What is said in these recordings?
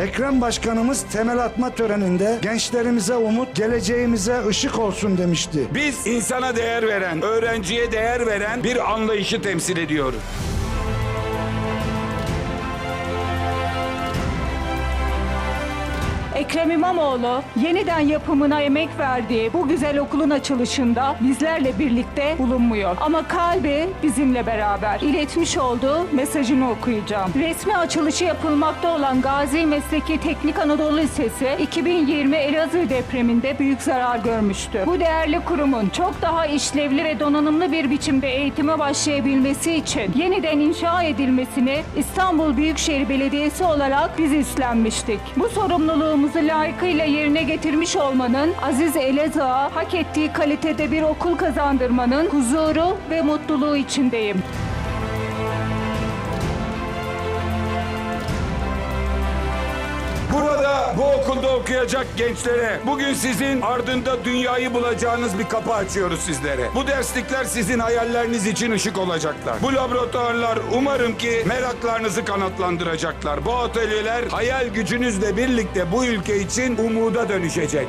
Ekrem Başkanımız temel atma töreninde gençlerimize umut, geleceğimize ışık olsun demişti. Biz insana değer veren, öğrenciye değer veren bir anlayışı temsil ediyoruz. Ekrem İmamoğlu yeniden yapımına emek verdiği bu güzel okulun açılışında bizlerle birlikte bulunmuyor. Ama kalbi bizimle beraber. İletmiş olduğu mesajını okuyacağım. Resmi açılışı yapılmakta olan Gazi Mesleki Teknik Anadolu Lisesi 2020 Elazığ depreminde büyük zarar görmüştü. Bu değerli kurumun çok daha işlevli ve donanımlı bir biçimde eğitime başlayabilmesi için yeniden inşa edilmesini İstanbul Büyükşehir Belediyesi olarak biz üstlenmiştik. Bu sorumluluğumuzu layıkıyla yerine getirmiş olmanın Aziz Elazığ'a hak ettiği kalitede bir okul kazandırmanın huzuru ve mutluluğu içindeyim. Okulda okuyacak gençlere bugün sizin ardında dünyayı bulacağınız bir kapı açıyoruz sizlere. Bu derslikler sizin hayalleriniz için ışık olacaklar. Bu laboratuvarlar umarım ki meraklarınızı kanatlandıracaklar. Bu atölyeler hayal gücünüzle birlikte bu ülke için umuda dönüşecek.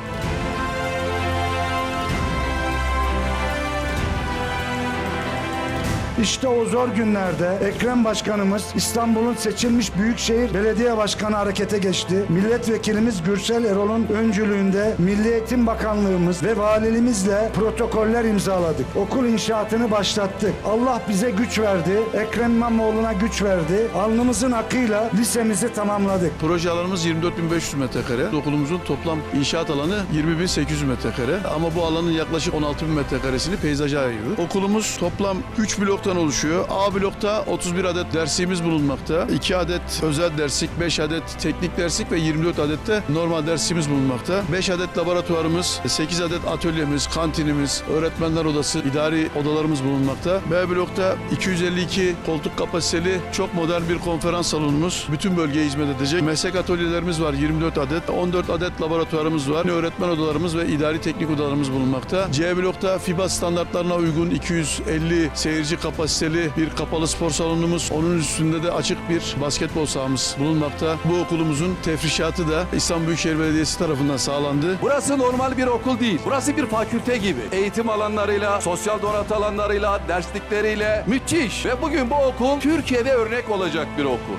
İşte o zor günlerde Ekrem Başkanımız İstanbul'un seçilmiş Büyükşehir Belediye Başkanı harekete geçti. Milletvekilimiz Gürsel Erol'un öncülüğünde Milli Eğitim Bakanlığımız ve valilimizle protokoller imzaladık. Okul inşaatını başlattık. Allah bize güç verdi. Ekrem İmamoğlu'na güç verdi. Alnımızın akıyla lisemizi tamamladık. Proje alanımız 24.500 metrekare. Okulumuzun toplam inşaat alanı 20.800 metrekare. Ama bu alanın yaklaşık 16.000 metrekaresini peyzaja ayırdık. Okulumuz toplam 3 bloktan oluşuyor. A blokta 31 adet dersliğimiz bulunmakta. 2 adet özel derslik, 5 adet teknik derslik ve 24 adet de normal dersliğimiz bulunmakta. 5 adet laboratuvarımız, 8 adet atölyemiz, kantinimiz, öğretmenler odası, idari odalarımız bulunmakta. B blokta 252 koltuk kapasiteli çok modern bir konferans salonumuz. Bütün bölgeye hizmet edecek. Meslek atölyelerimiz var 24 adet. 14 adet laboratuvarımız var. Öğretmen odalarımız ve idari teknik odalarımız bulunmakta. C blokta FIBA standartlarına uygun 250 seyirci kapasiteli bir kapalı spor salonumuz. Onun üstünde de açık bir basketbol sahamız bulunmakta. Bu okulumuzun tefrişatı da İstanbul Büyükşehir Belediyesi tarafından sağlandı. Burası normal bir okul değil. Burası bir fakülte gibi. Eğitim alanlarıyla, sosyal donatı alanlarıyla, derslikleriyle müthiş. Ve bugün bu okul Türkiye'de örnek olacak bir okul.